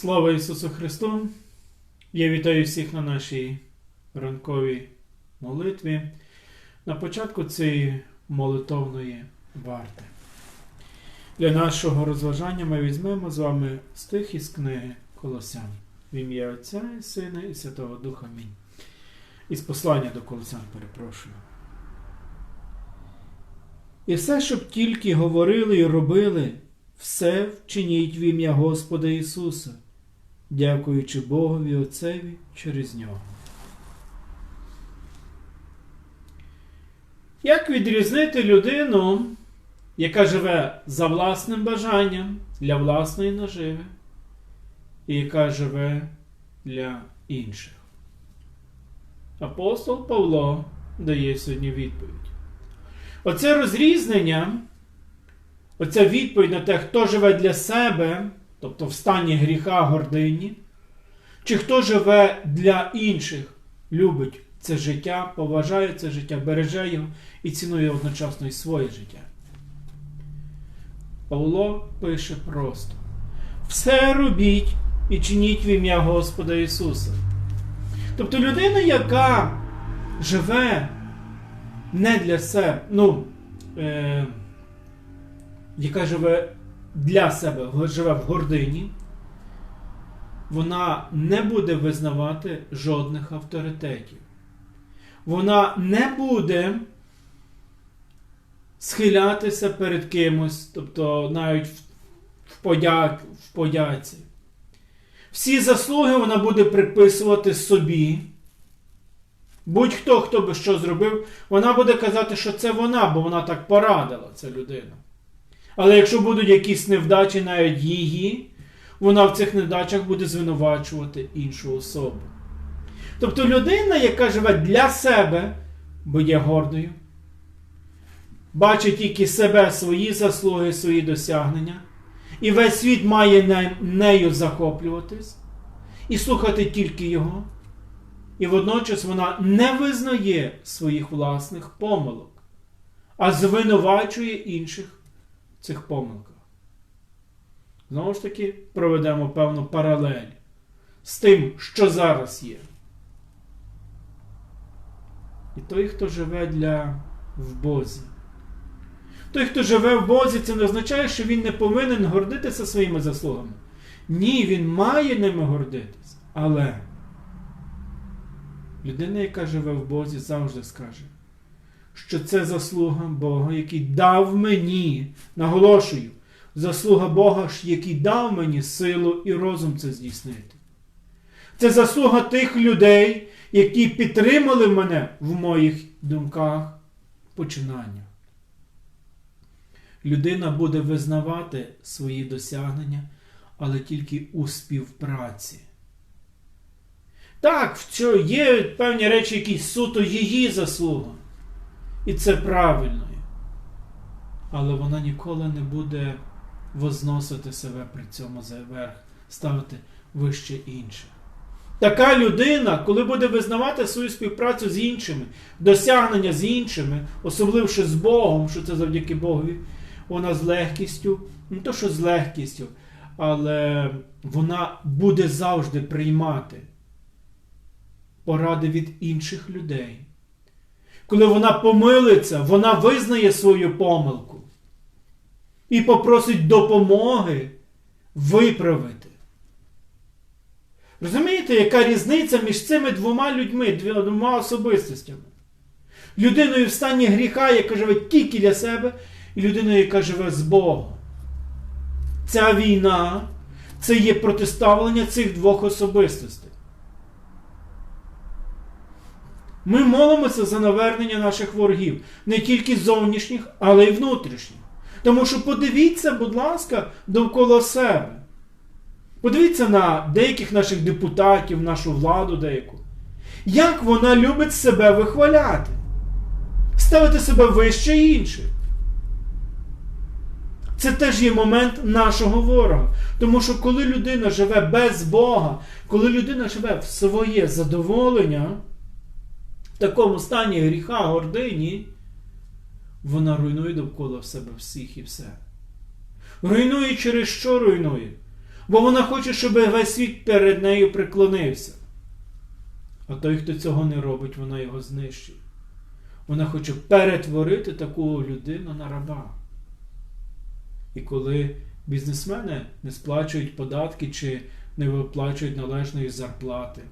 Слава Ісусу Христу! Я вітаю всіх на нашій ранковій молитві. На початку цієї молитовної варти. Для нашого розважання ми візьмемо з вами стих із книги Колосян. В ім'я Отця і Сина і Святого Духа Амінь. Із послання до Колосян перепрошую. І все, щоб тільки говорили і робили, все вчиніть в ім'я Господа Ісуса, дякуючи Богові Отцеві через нього. Як відрізнити людину, яка живе за власним бажанням для власної наживи, і яка живе для інших? Апостол Павло дає сьогодні відповідь. Оце розрізнення, оця відповідь на те, хто живе для себе, тобто в стані гріха гордині, чи хто живе для інших, любить це життя, поважає це життя, береже його і цінує одночасно і своє життя. Павло пише просто: все робіть і чиніть в ім'я Господа Ісуса. Тобто людина, яка живе не для себе, ну, е, яка живе для себе, живе в гордині, вона не буде визнавати жодних авторитетів. Вона не буде схилятися перед кимось, тобто навіть в, подяк, в подяці. Всі заслуги вона буде приписувати собі. Будь-хто, хто би що зробив, вона буде казати, що це вона, бо вона так порадила, ця людина. Але якщо будуть якісь невдачі навіть її, вона в цих невдачах буде звинувачувати іншу особу. Тобто людина, яка живе для себе, бо є гордою, бачить тільки себе, свої заслуги, свої досягнення, і весь світ має нею захоплюватись і слухати тільки його. І водночас вона не визнає своїх власних помилок, а звинувачує інших цих помилках. Знову ж таки, проведемо певну паралель з тим, що зараз є. І той, хто живе для в Бозі. Той, хто живе в Бозі, це не означає, що він не повинен гордитися своїми заслугами. Ні, він має ними гордитися. Але. Людина, яка живе в Бозі, завжди скаже, що це заслуга Бога, який дав мені, наголошую, заслуга Бога, який дав мені силу і розум це здійснити. Це заслуга тих людей, які підтримали мене в моїх думках, починаннях. Людина буде визнавати свої досягнення, але тільки у співпраці. Так, є певні речі, які суто її заслуга. І це правильно. Але вона ніколи не буде возносити себе при цьому заверх, ставити вище інших. Така людина, коли буде визнавати свою співпрацю з іншими, досягнення з іншими, особливо з Богом, що це завдяки Богові, вона з легкістю, не то, що з легкістю, але вона буде завжди приймати поради від інших людей. Коли вона помилиться, вона визнає свою помилку і попросить допомоги виправити. Розумієте, яка різниця між цими двома людьми, двома особистостями? Людиною в стані гріха, яка живе тільки для себе, і людиною, яка живе з Богом. Ця війна це є протиставлення цих двох особистостей. Ми молимося за навернення наших ворогів, не тільки зовнішніх, але й внутрішніх. Тому що подивіться, будь ласка, довкола себе. Подивіться на деяких наших депутатів, нашу владу деяку. Як вона любить себе вихваляти, ставити себе вище інших. Це теж є момент нашого ворога. Тому що коли людина живе без Бога, коли людина живе в своє задоволення, такому стані гріха, гордині, вона руйнує довкола в себе всіх і все. Руйнує через що руйнує? Бо вона хоче, щоб весь світ перед нею преклонився. А той, хто цього не робить, вона його знищує. Вона хоче перетворити таку людину на раба. І коли бізнесмени не сплачують податки чи не виплачують належної зарплати,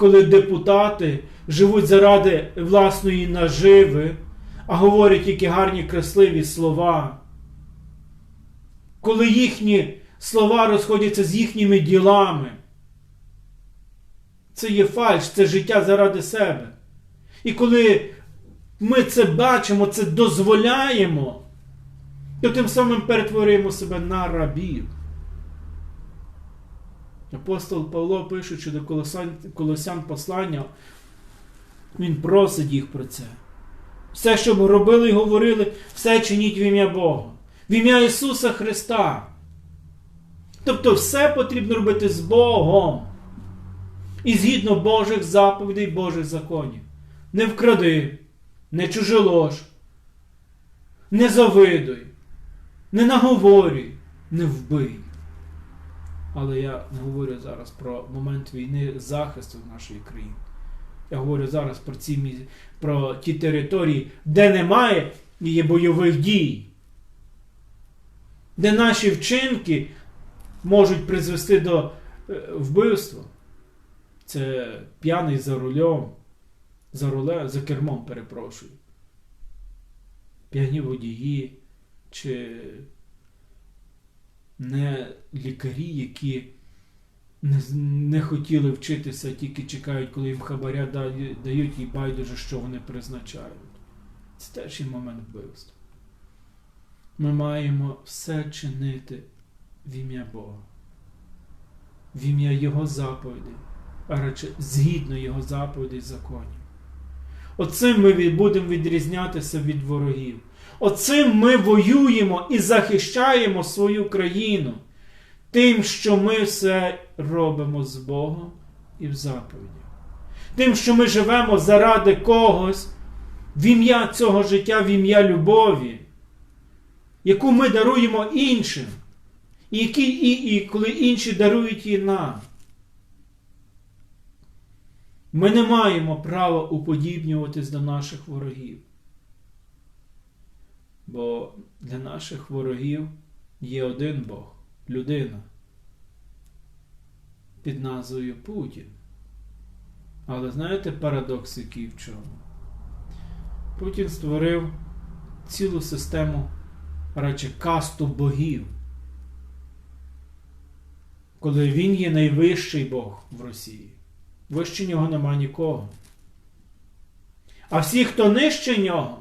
коли депутати живуть заради власної наживи, а говорять тільки гарні красиві слова, коли їхні слова розходяться з їхніми ділами, це є фальш, це життя заради себе. І коли ми це бачимо, це дозволяємо, то тим самим перетворюємо себе на рабів. Апостол Павло, пишучи до Колосян, послання, він просить їх про це. Все, що ми робили і говорили, все чиніть в ім'я Бога, в ім'я Ісуса Христа. Тобто все потрібно робити з Богом. І згідно Божих заповідей, Божих законів. Не вкради, не чужелож, не завидуй, не наговорюй, не вбий. Але я не говорю зараз про момент війни захисту нашої країни. Я говорю зараз про ці про ті території, де немає є бойових дій, де наші вчинки можуть призвести до е, вбивства. Це п'яний за рулем, за рулем, за кермом, перепрошую. П'яні водії чи не лікарі, які не, не хотіли вчитися, тільки чекають, коли їм хабаря дають і байдуже, що вони призначають. Це теж є момент вбивства. Ми маємо все чинити в ім'я Бога, в ім'я Його заповідей, а радше згідно Його заповідей і законів. Оцим ми будемо відрізнятися від ворогів. Оцим ми воюємо і захищаємо свою країну тим, що ми все робимо з Богом і в заповідях. Тим, що ми живемо заради когось в ім'я цього життя, в ім'я любові, яку ми даруємо іншим, і, які, і, і коли інші дарують її нам. Ми не маємо права уподібнюватись до наших ворогів. Бо для наших ворогів є один Бог людина під назвою Путін. Але знаєте парадокс, який в чому? Путін створив цілу систему, радше касту богів. Коли він є найвищий Бог в Росії. Вище нього нема нікого. А всі, хто нижче нього,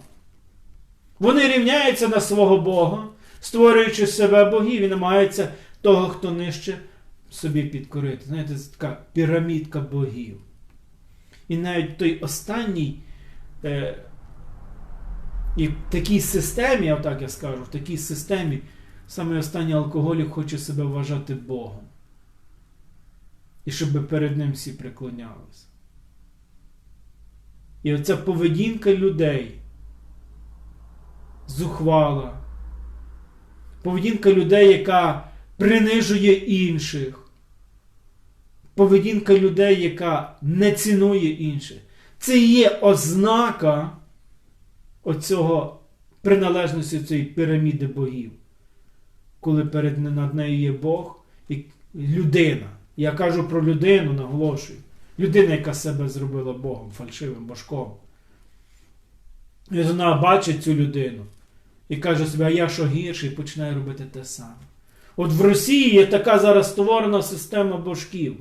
вони рівняються на свого Бога, створюючи себе богів і намагаються того, хто нижче, собі підкорити. Знаєте, це така пірамідка богів. І навіть той останній, е, і в такій системі, отак я скажу, в такій системі саме останній алкоголік хоче себе вважати Богом. І щоб перед ним всі преклонялися. І оця поведінка людей зухвала. Поведінка людей, яка принижує інших. Поведінка людей, яка не цінує інших. Це є ознака оцього приналежності цієї піраміди богів. Коли перед над нею є Бог і людина. Я кажу про людину, наголошую. Людина, яка себе зробила Богом, фальшивим божком. І вона бачить цю людину і каже собі, а я що гірший, і починає робити те саме. От в Росії є така зараз створена система божків,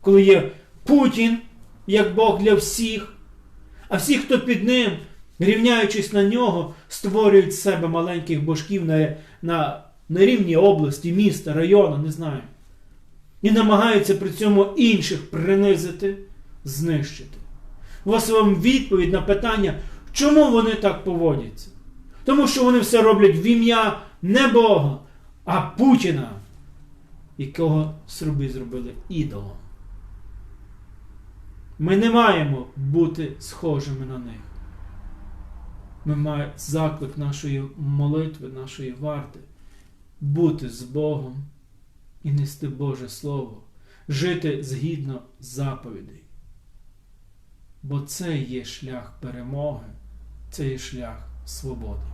коли є Путін як Бог для всіх, а всі, хто під ним, рівняючись на нього, створюють з себе маленьких божків на, на, на рівні області, міста, району, не знаю. І намагаються при цьому інших принизити, знищити. Ось вам відповідь на питання, чому вони так поводяться. Тому що вони все роблять в ім'я не Бога, а Путіна, якого собі зробили ідолом. Ми не маємо бути схожими на них. Ми маємо заклик нашої молитви, нашої варти бути з Богом і нести Боже Слово, жити згідно заповідей. Бо це є шлях перемоги, це є шлях свободи.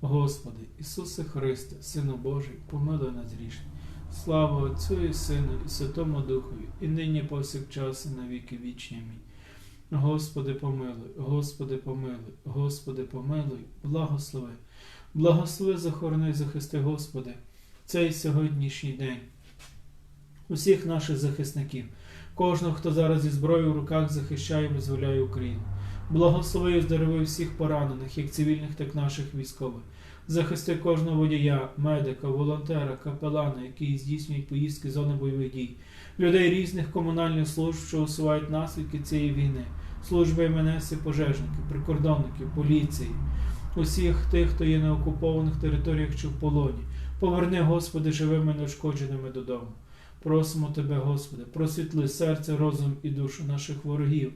Господи, Ісусе Христе, Сину Божий, помилуй нас грішних. Слава Отцю і Сину, і Святому Духові, і нині повсякчас, і на віки вічні. Амінь. Господи, помилуй, Господи, помилуй, Господи, помилуй, благослови. Благослови, захорони, захисти, Господи, цей сьогоднішній день. Усіх наших захисників, кожного, хто зараз зі зброєю в руках захищає і визволяє Україну. Благослови і здорови всіх поранених, як цивільних, так і наших військових. Захисти кожного водія, медика, волонтера, капелана, які здійснюють поїздки з зони бойових дій, людей різних комунальних служб, що усувають наслідки цієї війни, служби МНС і пожежників, прикордонників, поліції, усіх тих, хто є на окупованих територіях чи в полоні. Поверни, Господи, живими неушкодженими додому. Просимо Тебе, Господи, просвітли серце, розум і душу наших ворогів,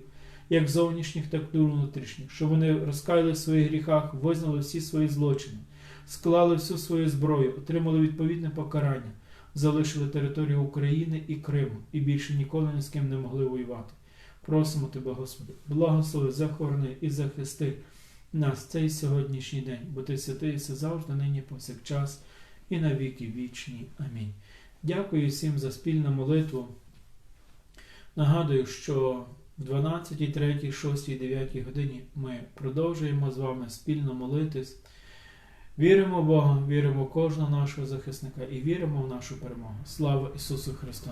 як зовнішніх, так і внутрішніх, щоб вони розкаяли в своїх гріхах, визнали всі свої злочини, склали всю свою зброю, отримали відповідне покарання, залишили територію України і Криму і більше ніколи ні з ким не могли воювати. Просимо Тебе, Господи, благослови, захорони і захисти нас цей сьогоднішній день, бо Ти святий завжди, нині повсякчас і на віки вічні. Амінь. Дякую всім за спільну молитву. Нагадую, що 12, 3, 6, 9 годині ми продовжуємо з вами спільно молитись. Віримо в Бога, віримо в кожного нашого захисника і віримо в нашу перемогу. Слава Ісусу Христу!